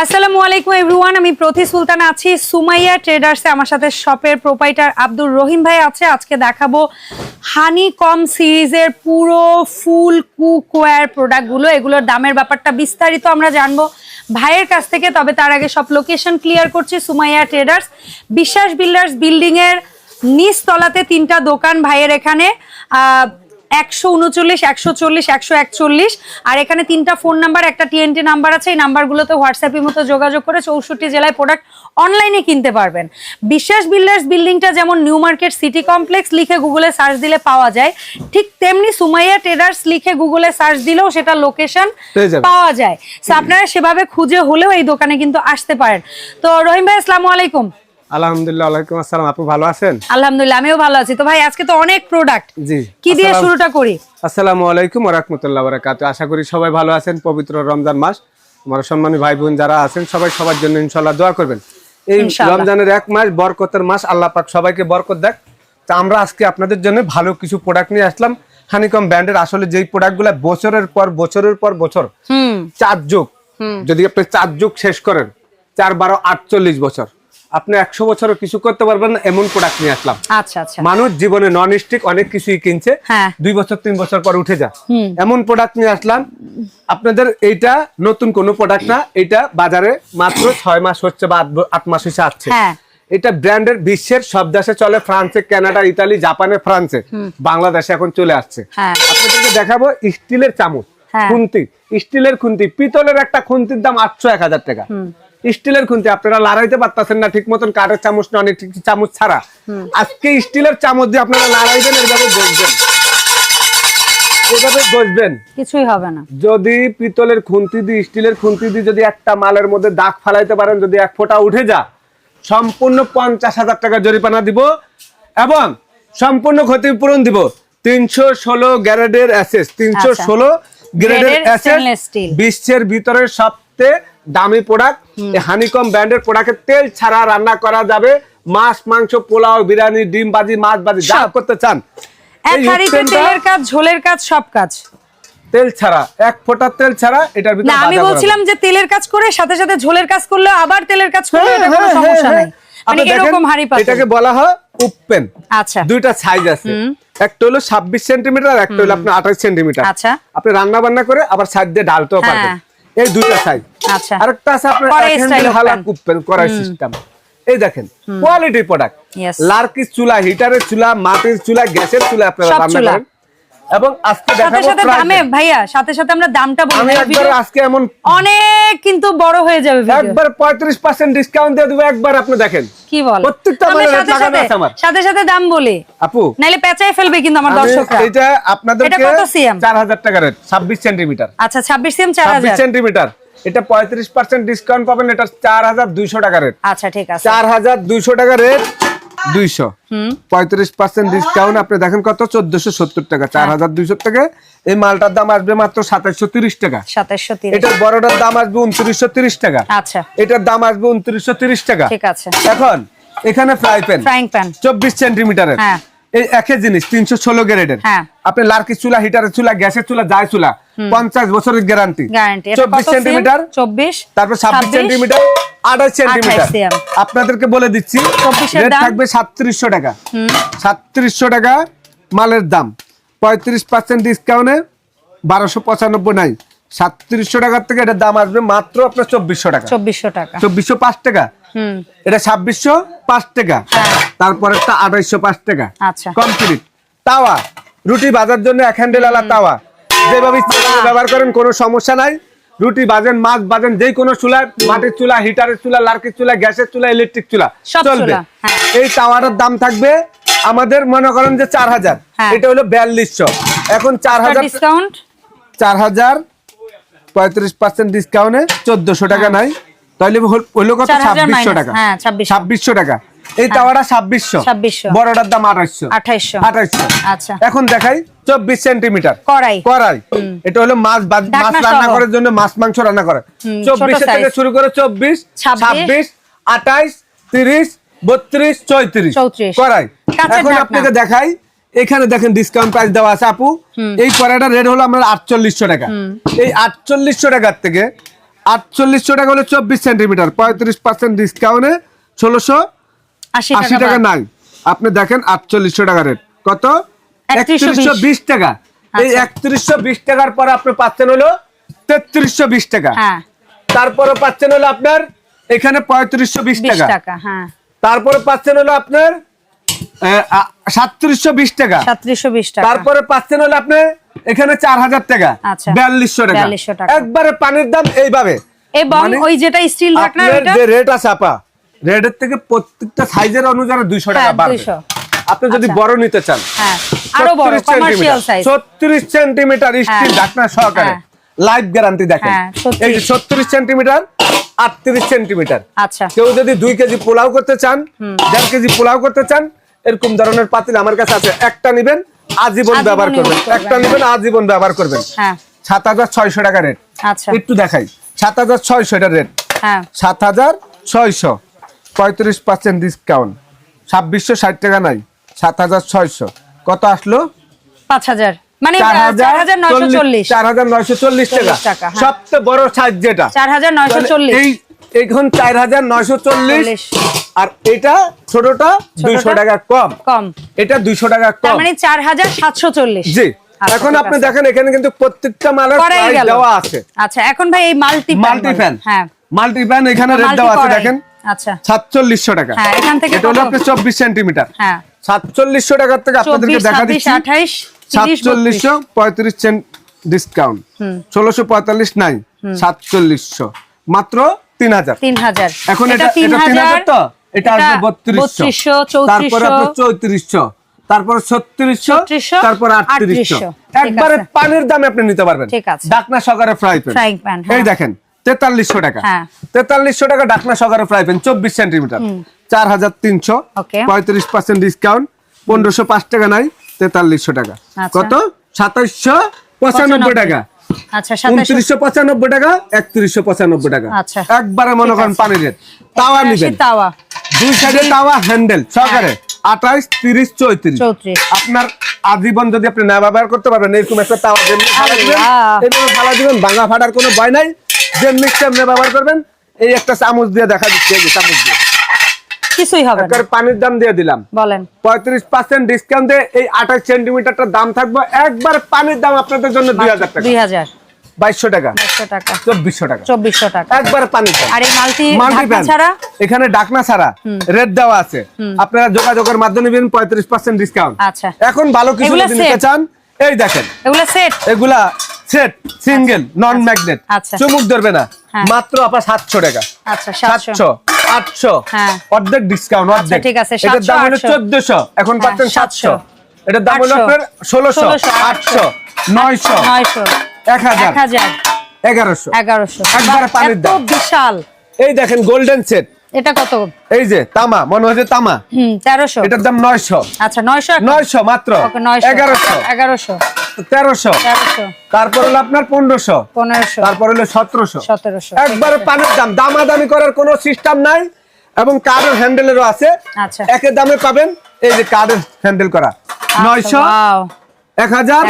আসসালামু আলাইকুম এভরিওয়ান, আমি প্রতি সুলতান আছি। সুমাইয়া ট্রেডার্সে আমার সাথে শপের প্রোপাইটার আব্দুর রহিম ভাই আছে। আজকে দেখাবো হানি কম সিরিজের পুরো ফুল কুকওয়্যার প্রোডাক্টগুলো। এগুলোর দামের ব্যাপারটা বিস্তারিত আমরা জানব ভাইয়ের কাছ থেকে, তবে তার আগে সব লোকেশন ক্লিয়ার করছি। Sumaiya traders, Biswas builders building এর নিচ তলাতে তিনটা দোকান ভাইয়ের এখানে। একশো উনচল্লিশ একশো চল্লিশ একশো একচল্লিশ। আর এখানে তিনটা ফোন নাম্বার একটা টিএনটি নাম্বার আছে এই নাম্বারগুলোতে হোয়াটসঅ্যাপের মতো যোগাযোগ করে চৌষট্টি জেলায় প্রোডাক্ট অনলাইনে কিনতে পারবেন। বিশ্বাস বিল্ডার্স বিল্ডিংটা যেমন নিউ মার্কেট সিটি কমপ্লেক্স লিখে গুগলে সার্চ দিলে পাওয়া যায় ঠিক তেমনি সুমাইয়া ট্রেডার্স লিখে গুগলে সার্চ দিলেও সেটা লোকেশন পাওয়া যায়। আপনারা সেভাবে খুঁজে হলেও এই দোকানে কিন্তু আসতে পারেন। তো রহিম ভাই আসসালামু আলাইকুম। আলহামদুলিল্লাহ ওয়ালাইকুম আসসালাম। আপু ভালো আছেন? আলহামদুলিল্লাহ আমিও ভালো আছি। তো ভাই আজকে তো অনেক প্রোডাক্ট জি কি দিয়ে শুরুটা করি? আসসালামু আলাইকুম রাহমাতুল্লাহ আশা করি সবাই ভালো আছেন পবিত্র রমজান মাস। আমার সম্মানী ভাই বোন যারা আছেন সবাই সবার জন্য দোয়া করবেন। এই রমজানের এক মাস বরকতের মাস আল্লাহ পাক সবাইকে বরকত দেখ তা আমরা আজকে আপনাদের জন্য ভালো কিছু প্রোডাক্ট নিয়ে আসলাম। হানিকম ব্র্যান্ডের আসলে যেই প্রোডাক্টগুলো বছরের পর বছরের পর বছর চার যুগ যদি আপনি চার যুগ শেষ করেন চার বারো আটচল্লিশ বছর আপনি একশো বছরও কিছু করতে পারবেন না এমন প্রোডাক্ট নিয়ে আসলাম। আচ্ছা আচ্ছা। মানুষ জীবনে নন স্টিক অনেক কিছুই কিনছে হ্যাঁ। দুই বছর তিন বছর পর উঠে যা এমন প্রোডাক্ট নিয়ে আসলাম আপনাদের এইটা নতুন কোনো প্রোডাক্ট না এটা বাজারে মাত্র ছয় মাস হচ্ছে বা আট- মাস হিসেবে আছে হ্যাঁ। এটা ব্র্যান্ডের বিশ্বের সব দেশে চলে ফ্রান্সে কানাডা ইতালি জাপানে ফ্রান্সে। বাংলাদেশে এখন চলে আসছে। হ্যাঁ। আপনাদেরকে দেখাবো স্টিলের চামচ। খুন্তি। স্টিলের খুন্তি পিতলের একটা খুন্তির দাম আটশো এক হাজার টাকা। স্টিলের খুন্তি আপনারা লড়াইতে পারতেছেন না ঠিক মতন কাঠের চামচ না অনেক চামচ ছাড়া। আজকে স্টিলের চামচ দিয়ে আপনারা লড়াইবেন এইভাবে বসবেন। এইভাবে বসবেন। কিছুই হবে না। যদি পিতলের খুন্তি দিয়ে স্টিলের খুন্তি দিয়ে যদি একটা মালের মধ্যে দাগ ফালাইতে পারেন যদি এক ফোঁটা উঠে যা সম্পূর্ণ পঞ্চাশ হাজার টাকা জরিমানা দিব এবং সম্পূর্ণ ক্ষতিপূরণ দিব। তিনশো ষোলো গ্যারেডের অ্যাসেস তিনশো ষোলো গ্রেডের অ্যাসেস বিশ্বের ভিতরে সবচেয়ে দামি প্রোডাক্ট হানিকম ব্র্যান্ডের প্রোডাক্টের তেল ছাড়া রান্না করা যাবে। মাছ মাংস পোলাও বিরিয়ানি ডিম বাজি মাছ বাজি যা করতে চান। তেলের কাজ ঝোলের কাজ সব কাজ। তেল ছাড়া এক ফোঁটা তেল ছাড়া এটার ভিতরে আমি বলছিলাম যে তেলের কাজ করে সাথে সাথে ঝোলের কাজ করলে আবার তেলের কাজ করলে হ্যাঁ, এটা কোনো হ্যাঁ, সমস্যা হ্যাঁ, নাই। মানে আপনি এরকম হাড়ি পাতিল এটাকে বলা হয় উপপেন আচ্ছা। দুইটা সাইজ আছে। একটা হলো ছাব্বিশ সেন্টিমিটার একটা হলো আপনার আঠাশ সেন্টিমিটার আচ্ছা। আপনি রান্না বান্না করে আবার সাইড দিয়ে ঢালতেও। পারবেন। এই দুইটা সাইজ আচ্ছা। আরেকটা আছে আপনার হালা। কুপেন করাই সিস্টেম এই দেখেন কোয়ালিটি প্রোডাক্ট. লার্কির চুলা হিটারের চুলা মাটির চুলা গ্যাসের চুলা আপনারা রান্না করেন। এবং আজকে সাথে সাথে দামে ভাইয়া সাথে সাথে আমরা দামটা বলি আমি একবার আজকে এমন অনেক কিন্তু বড় হয়ে যাবে একবার পঁয়ত্রিশ পার্সেন্ট ডিসকাউন্ট দিয়ে দেবো একবার আপনি দেখেন। কি বল? প্রত্যেকটা মালের সাথে লাগানো সাথে আছে আমার। সাথে সাথে দাম বলি। আপু। নাইলে পেঁচাই ফেলবে কিন্তু আমার দর্শকরা। এটা আপনাদেরকে এটা কত CM? চার হাজার টাকা রেট ছাব্বিশ সেন্টিমিটার আচ্ছা ছাব্বিশ সিএম চার ছাব্বিশ হাজার সেন্টিমিটার এটা পঁয়ত্রিশ পার্সেন্ট ডিসকাউন্ট পাবেন এটা চার হাজার দুইশো টাকা রেট আচ্ছা ঠিক আছে। চার হাজার দুইশো টাকা রেট দুইশো। পঁয়ত্রিশ পার্সেন্ট ডিসকাউন্ট আপনি দেখেন কত? চোদ্দশো সত্তর টাকা চার হাজার দুইশো টাকা এই মালটার দাম আসবে মাত্র সাতাশশো তিরিশ টাকা। সাতাশশো এটার বড়টার দাম আসবে উনত্রিশশো তিরিশ টাকা। আচ্ছা। এটার দাম আসবে উনত্রিশশো তিরিশ টাকা। ঠিক আছে। এখন এখানে ফ্রাই প্যান ফ্রাইং প্যান চব্বিশ সেন্টিমিটারের হ্যাঁ। এই একই জিনিস তিনশো ষোলো গ্রেডের হ্যাঁ। আপনি লার্কি চুলা হিটারের চুলা গ্যাসের চুলা যায় চুলা পঞ্চাশ বছরের গ্যারান্টি গ্যারান্টি চব্বিশ সেন্টিমিটার চব্বিশ তারপর ছাব্বিশ সেন্টিমিটার আঠাশ সেন্টিমিটার cm আপনাদেরকে বলে দিচ্ছি 24 এর রেট? থাকবে সাতত্রিশশো টাকা। সাতত্রিশশো টাকা মালের দাম। পঁয়ত্রিশ পার্সেন্ট ডিসকাউন্টে বারোশো পঁচানব্বই নাই। সাতত্রিশশো টাকার থেকে এটার দাম আসবে মাত্র আপনার চব্বিশশো টাকা। চব্বিশশো টাকা। চব্বিশশো পাঁচ টাকা। হুম। এটা ছাব্বিশশো পাঁচ টাকা। তারপরে একটা আঠাইশো পাঁচ টাকা। আচ্ছা। কমপ্লিট তাওয়া। রুটি ভাজার জন্য এক হ্যান্ডেল আলা তাওয়া। যেভাবে ব্যবহার করেন কোনো সমস্যা নাই। রুটি বাজেন মাছ বাজেন যে কোনো চুলায় মাটির চুলা হিটারের চুলা লার্কির চুলা গ্যাসের চুলা ইলেকট্রিক চুলা চলবে। হ্যাঁ। এই টাওয়ারের দাম থাকবে আমাদের মনে করেন যে চার হাজার। হ্যাঁ। এটা হলো বিয়াল্লিশশো। এখন চার হাজার ডিসকাউন্ট চার হাজার পঁয়ত্রিশ পার্সেন্ট ডিসকাউন্টে চোদ্দশো টাকা নাই। তাহলে হল- কত? ছাব্বিশশো টাকা। হ্যাঁ, 2600 ছাব্বিশশো টাকা। এই তাওয়াটা ছাব্বিশশো। 2600 বড়টার দাম আঠাইশশো। 2800 আঠাইশশো। আচ্ছা। এখন দেখাই চব্বিশ সেন্টিমিটার। কড়াই। কড়াই। এটা হলো মাছ মাছ রান্না করার জন্য মাছ মাংস রান্না করে। চব্বিশ থেকে শুরু করে চব্বিশ ছাব্বিশ। আঠাইশ তিরিশ বত্রিশ চৌত্রিশ। 34 কড়াই। এখন আপনাকে দেখাই। এখানে দেখেন ডিসকাউন্ট প্রাইস দেওয়া আছে আপু। এই কড়াইটার রেট হলো আমরা আটচল্লিশশো টাকা। এই আটচল্লিশশো টাকার থেকে আটচল্লিশশো টাকা হলে চব্বিশ সেন্টিমিটার। পঁয়ত্রিশ পার্সেন্ট ডিসকাউন্টে ষোলোশো আশি টাকা নাই। আপনি দেখেন আটচল্লিশশো টাকা রেট। কত? 3120 একত্রিশশো বিশ টাকা। এই আচ্ছা। একত্রিশশো বিশ টাকার পর আপনি পাচ্ছেন হলো তেত্রিশশো বিশ টাকা। হ্যাঁ। তারপরে পাচ্ছেন হলো আপনার এখানে পঁয়ত্রিশশো বিশ টাকা। হ্যাঁ। তারপরে পাচ্ছেন হলো আপনার সাতত্রিশশো বিশ টাকা। সাতত্রিশশো বিশ টাকা। তারপরে পাচ্ছেন হলো আপনার এখানে চার হাজার টাকা। আচ্ছা। বিয়াল্লিশশো টাকা। একবারে পানির দাম এইভাবে। এবং মানে ওই যেটা স্টিল রেট আছে আপা। রেটের থেকে প্রত্যেকটা সাইজের অনুযায়ী দুইশো টাকা হ্যাঁ, বাড়বে। আপনি যদি আচ্ছা। বড় নিতে চান হ্যাঁ আরও বড় কমার্শিয়াল সাইজ ছত্রিশ সেন্টিমিটার স্টিল। ঢাকনা সহকারে। লাইভ গ্যারান্টি দেখেন। হ্যাঁ, 36 এই যে ছত্রিশ সেন্টিমিটার আটত্রিশ সেন্টিমিটার আচ্ছা। কেউ যদি দুই কেজি পোলাও করতে চান দেড় কেজি পোলাও করতে চান এরকম ধরনের পাতিল আমার কাছে আছে একটা নিবেন আজীবন ব্যবহার করবেন। একটা নিবেন আজীবন ব্যবহার করবেন। হ্যাঁ। সাত হাজার ছয়শো টাকা রেট। আচ্ছা। একটু দেখাই। সাত হাজার ছয়শো এটা রেট। হ্যাঁ। সাত হাজার ছয়শো। পঁয়ত্রিশ পার্সেন্ট ডিসকাউন্ট ছাব্বিশশো ষাট টাকা নাই সাত হাজার ছয়শো। কত আসলো? পাঁচ হাজার। মানে চার চার হাজার নয়শো চল্লিশ। চল্লিশ চার হাজার নয়শো চল্লিশ টাকা। চল্লিশ টাকা। সবচেয়ে বড় সাইজ যেটা। চার হাজার নয়শো চল্লিশ। এখন চার হাজার নয়শো চল্লিশ। চল্লিশ। আর এটা ছোটটা দুইশো টাকা কম। কম। এটা দুইশো টাকা কম। মানে চার হাজার সাতশো চল্লিশ। জি। আচ্ছা, এখন আপনি দেখেন এখানে কিন্তু প্রত্যেকটা মালের প্রাইস দেওয়া আছে। আচ্ছা এখন ভাই এই মাল্টি মাল্টি ফ্যান হ্যাঁ। মাল্টি ফ্যান এখানে রেট দেওয়া আছে দেখেন। আচ্ছা। সাতচল্লিশশো টাকা। হ্যাঁ, এখান থেকে এটা হলো কত? আপনার চব্বিশ সেন্টিমিটার। হ্যাঁ। সাতচল্লিশশো টাকার থেকে আপনাদেরকে দেখা দিচ্ছি আঠাইশ তিরিশ বত্রিশ। সাতচল্লিশশো পঁয়ত্রিশ সেন্ট ডিসকাউন্ট ষোলোশো পঁয়তাল্লিশ নাই। সাতচল্লিশশো। মাত্র তিন হাজার তিন হাজার। এখন এটা এটা তিন হাজার তো? এটা আসবে বত্রিশশো। তারপরে আপনার চৌত্রিশশো। তারপর ছত্রিশশো। 3600, তারপর আটত্রিশশো। 3800 একবারে পানির দামে আপনি নিতে পারবেন। ঠিক আছে। ডাকনা সকারে ফ্রাই প্যান pan, হ্যাঁ। এই দেখেন তেতাল্লিশশো টাকা। হ্যাঁ। তেতাল্লিশশো টাকা ডাকনা সকারে ফ্রাই প্যান চব্বিশ সেন্টিমিটার। চার হাজার তিনশো পঁয়ত্রিশ পার্সেন্ট ডিসকাউন্ট পনেরোশো পাঁচ টাকা নাই তেতাল্লিশশো টাকা। আচ্ছা। কত? সাতাইশশো পঁচানব্বই টাকা। আচ্ছা উনত্রিশশো পঁচানব্বই টাকা একত্রিশশো পঁচানব্বই টাকা। আচ্ছা। একবারে মনে করেন পানির রেট তাওয়া নিবেন। দুই সাইডে তাওয়া হ্যান্ডেল আঠাইশ তিরিশ চৌত্রিশ। আপনার আজীবন যদি আপনি না ব্যবহার করতে পারবেন এরকম একটা তাওয়া যেমনি ফালা দিবেন ভাঙা ফাটার কোনো ভয় নাই। যেমনি তেমনি ব্যবহার করবেন এই একটা চামচ দিয়ে দেখা দিচ্ছে এই চামচ দিয়ে। কিছুই হবে না। পানির দাম দিয়ে দিলাম। বলেন। পঁয়ত্রিশ পার্সেন্ট ডিসকাউন্ট দিয়ে এই আঠাশ সেন্টিমিটারটার দাম থাকবে। একবার পানির দাম আপনাদের জন্য দুই হাজার টাকা। দুই হাজার। টাকা। একশো টাকা। চব্বিশশো টাকা। চব্বিশশো টাকা। একবার পানির দাম। আর এই মাল্টি মাল্টি ঢাকনা ছাড়া? এখানে ডাকনা ছাড়া রেট দেওয়া আছে। আপনারা যোগাযোগের মাধ্যমে নেবেন পঁয়ত্রিশ পার্সেন্ট ডিসকাউন্ট আচ্ছা। এখন ভালো কিছু নিতে চান এই দেখেন। এগুলো সেট এগুলা সেট সিঙ্গেল নন ম্যাগনেট আচ্ছা। চুমুক ধরবে না। হ্যাঁ। মাত্র আপনার সাতশো টাকা। আচ্ছা সাতশো। আটশো। হ্যাঁ। অর্ধেক ডিসকাউন্ট অর্ধেক। ঠিক আছে, এটার দাম হলো চোদ্দশো। এখন হ্যাঁ, পাচ্ছেন সাতশো। এটার দাম হলো আপনার ষোলোশো আটশো। নয়শো এক হাজার। এগারোশো। এগারোশো। একবারে পানির দাম। বিশাল। এই দেখেন গোল্ডেন সেট এটা কত? এই যে তামা মনে হচ্ছে তামা। হুম তেরোশো। এটার দাম নয়শো। আচ্ছা নয়শো নয়শো মাত্র। এগারোশো। এগারোশো। তেরোশো। তারপর হলো আপনার পনেরোশো। পনেরোশো। তারপর হলো সতেরোশো। সতেরোশো। একবারে পানির দাম। দামাদামি করার কোনো সিস্টেম নাই এবং কার্ডের হ্যান্ডেলেরও আছে। আচ্ছা। একের দামে পাবেন এই যে কার্ডের হ্যান্ডেল করা। নয়শো এক হাজার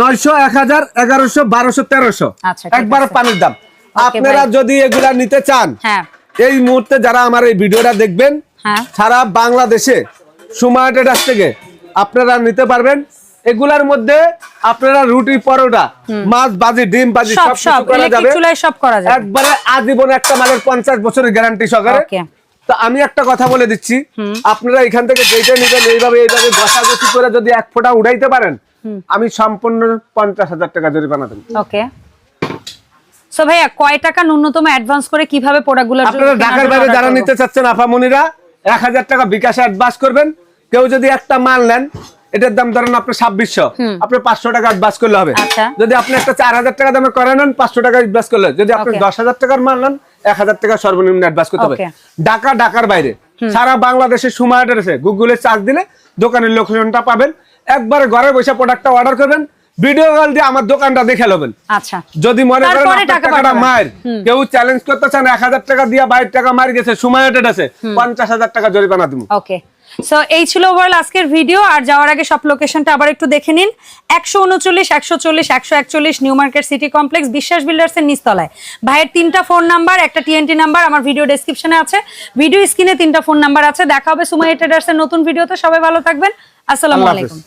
নয়শো এক হাজার এগারোশো বারোশো তেরোশো। আচ্ছা, একবারে আছে। পানির দাম। আপনারা যদি এগুলা নিতে চান হ্যাঁ। এই মুহূর্তে যারা আমার এই ভিডিওটা দেখবেন হ্যাঁ। সারা বাংলাদেশে ট্রেডার্স থেকে আপনারা নিতে পারবেন। এগুলার মধ্যে আপনারা রুটি পরোটা মাছ বাজি ডিম বাজি সব সব করা যাবে। সব করা যাবে। একবারে আজীবন একটা মালের পঞ্চাশ বছরের গ্যারান্টি সহকারে। তো আমি একটা কথা বলে দিচ্ছি আপনারা এখান থেকে যেটা নেবেন এইভাবে এইভাবে ঘষাঘষি করে যদি এক ফোঁটা উড়াইতে পারেন আমি সম্পূর্ণ পঞ্চাশ হাজার টাকা জরিমানা দেবো। ওকে। সো ভাইয়া কয় টাকা ন্যূনতম অ্যাডভান্স করে কীভাবে প্রোডাক্টগুলো আপনারা ঢাকার বাইরে যারা নিতে চাচ্ছেন আপামনিরা এক হাজার টাকা বিকাশে অ্যাডভান্স করবেন। কেউ যদি একটা মাল নেন এটার দাম ধরেন আপনার ছাব্বিশশো। আপনি পাঁচশো টাকা অ্যাডভান্স করলে হবে। আচ্ছা। যদি আপনি একটা চার হাজার টাকা দামে করে নেন পাঁচশো টাকা অ্যাডভান্স করলে। যদি আপনি দশ হাজার টাকার মাল নেন এক হাজার টাকা সর্বনিম্ন অ্যাডভান্স করতে হবে. ঢাকা ঢাকার বাইরে। সারা বাংলাদেশে সুমার্ট আছে গুগলে চার্জ দিলে দোকানের লোকেশনটা পাবেন। একবারে ঘরে বসে প্রোডাক্টটা অর্ডার করবেন। ভিডিও কল দিয়ে আমার দোকানটা দেখে নেবেন। আচ্ছা। যদি মনে করেন টাকাটা। মায়ের। কেউ চ্যালেঞ্জ করতে চান এক হাজার টাকা দিয়ে বাইর টাকা মার গেছে সময় এটা আছে পঞ্চাশ হাজার টাকা জরিমানা দিব। ওকে সো এই ছিল ওভারঅল আজকের ভিডিও আর যাওয়ার আগে সব লোকেশনটা আবার একটু দেখে নিন। একশো উনচল্লিশ একশো চল্লিশ একশো একচল্লিশ নিউ মার্কেট সিটি কমপ্লেক্স বিশ্বাস বিল্ডার্সের নিচতলায়। ভাইয়ের তিনটা ফোন নাম্বার একটা টিএনটি নাম্বার আমার ভিডিও ডেসক্রিপশনে আছে। ভিডিও স্ক্রিনে তিনটা ফোন নাম্বার আছে। দেখা হবে সুমাই ট্রেডার্সের নতুন ভিডিওতে সবাই ভালো থাকবেন। আসসালামু আলাইকুম।